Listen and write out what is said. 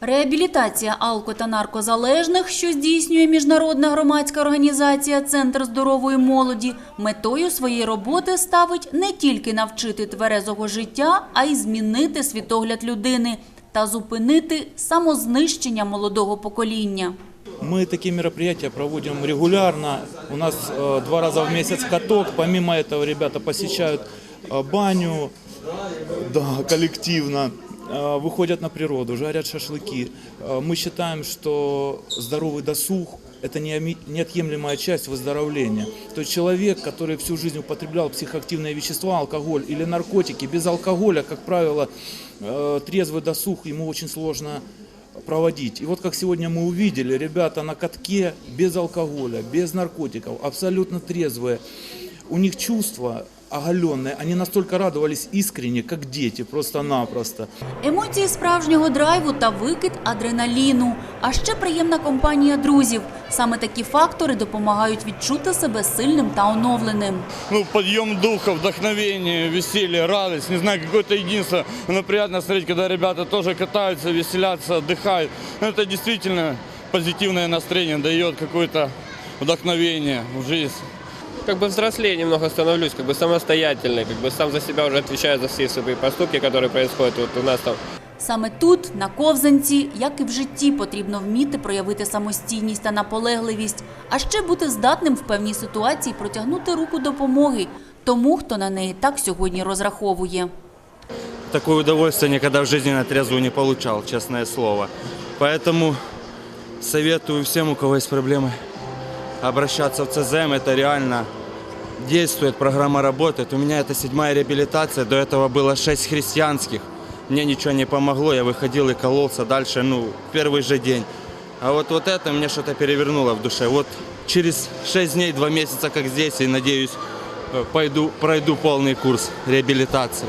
Реабілітація алко- та наркозалежних, що здійснює міжнародна громадська організація Центр здорової молоді, метою своєї роботи ставить не тільки навчити тверезого життя, а й змінити світогляд людини та зупинити самознищення молодого покоління. Мы такие мероприятия проводим регулярно. У нас э, два раза в месяц каток. Помимо этого ребята посещают э, баню, да, коллективно, э, Выходят на природу, жарят шашлыки. Э, мы считаем, что здоровый досуг – это неотъемлемая часть выздоровления. То есть человек, который всю жизнь употреблял психоактивные вещества, алкоголь или наркотики, без алкоголя, как правило, э, трезвый досуг ему очень сложно проводить. И вот как сегодня мы увидели, ребята на катке без алкоголя, без наркотиков, абсолютно трезвые. У них чувства оголенные, они настолько радовались искренне, как дети, просто-напросто. Емоції справжнього драйву та викид адреналіну, а ще приємна компанія друзів. Саме такі фактори допомагають відчути себе сильним та оновленим. ну, подъем духа, вдохновение, веселье, радость, не знаю, какое-то единство. Но приятно смотреть, когда ребята тоже катаются, веселятся, отдыхают. Ну, Это действительно позитивное настроение, дает какое-то вдохновение в жизнь. как бы взрослее немного становлюсь, как бы самостоятельный, как бы сам за себя уже отвечаю за все свои поступки, которые происходят вот у нас там Саме тут, на ковзанці, як і в житті, потрібно вміти проявити самостійність та наполегливість, а ще бути здатним в певній ситуації протягнути руку допомоги тому, хто на неї так сьогодні розраховує. такое удовольствие никогда в жизни на трезвую не получал, честное слово. Поэтому советую всем, у кого есть проблемы, обращаться в ЦЗМ. Это реально действует, программа работает. У меня это седьмая реабилитация, до этого было шесть христианских. Мне ничего не помогло, я выходил и кололся дальше, ну, в первый же день. А вот, вот это мне что-то перевернуло в душе. Вот через шесть дней, два месяца, как здесь, и надеюсь, э, пойду, пройду полный курс реабилитации.